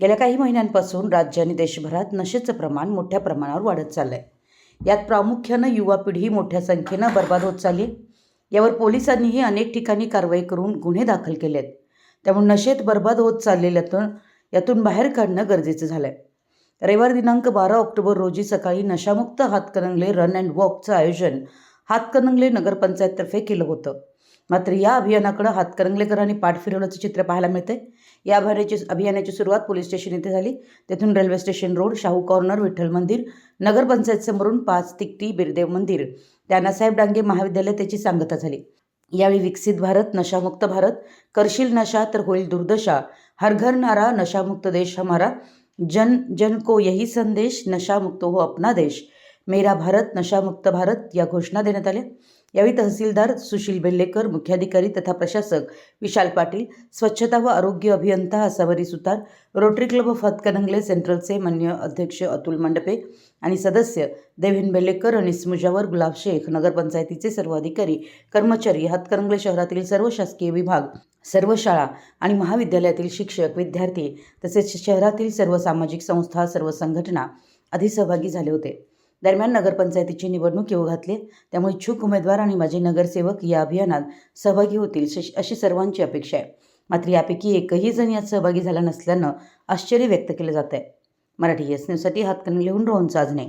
गेल्या काही महिन्यांपासून राज्य आणि देशभरात नशेचं प्रमाण मोठ्या प्रमाणावर वाढत चाललं आहे यात प्रामुख्यानं युवा पिढी मोठ्या संख्येनं बर्बाद होत चालली यावर पोलिसांनीही अनेक ठिकाणी कारवाई करून गुन्हे दाखल केले आहेत त्यामुळे नशेत बर्बाद होत चाललेल्यातून यातून बाहेर काढणं गरजेचं झालं आहे रविवार दिनांक बारा ऑक्टोबर रोजी सकाळी नशामुक्त हातकणंगले रन अँड वॉकचं आयोजन हातकणंगले नगरपंचायततर्फे केलं होतं. मात्र या अभियानाकडं हातकरंगलेकरांनी पाठ फिरवल्याचं चित्र पाहायला मिळते या अभियानाची अभियानाची सुरुवात पोलीस स्टेशन येथे झाली. तेथून railway station road Shahu corner Vitthal मंदिर नगरपंचायत समोरून पाच तिकटी बिरदेव मंदिर. त्यानासाहेब डांगे महाविद्यालय त्याची सांगता झाली. यावेळी विकसित भारत नशामुक्त भारत करशील नशा तर होईल दुर्दशा. हर घर नारा नशामुक्त देश हमारा. जन जन को यही संदेश नशामुक्त हो अपना देश. मेरा भारत नशामुक्त भारत या घोषणा देण्यात आल्या. यावेळी तहसीलदार सुशील बेल्लेकर मुख्याधिकारी तथा प्रशासक विशाल पाटील स्वच्छता व आरोग्य अभियंता Asavari Sutar rotary club of Hatkanangale सेंट्रलचे मान्य अध्यक्ष अतुल मंडपे आणि सदस्य देवेन बेल्लेकर आणि मुजावर गुलाब शेख नगरपंचायतीचे सर्व अधिकारी कर्मचारी हातकणंगले शहरातील सर्व शासकीय विभाग सर्व शाळा आणि महाविद्यालयातील शिक्षक विद्यार्थी तसेच शहरातील सर्व सामाजिक संस्था सर्व संघटना आधी सहभागी झाले होते. दरम्यान नगरपंचायतीची निवडणूक येऊ घातली त्यामुळे इच्छुक उमेदवार आणि माजी नगरसेवक या अभियानात सहभागी होतील अशी सर्वांची अपेक्षा आहे. मात्र यापैकी एकही जण यात सहभागी झाला नसल्यानं आश्चर्य व्यक्त केलं जात आहे मराठी एस न्यूजसाठी हातकणंगलेहून रोहन चाजणे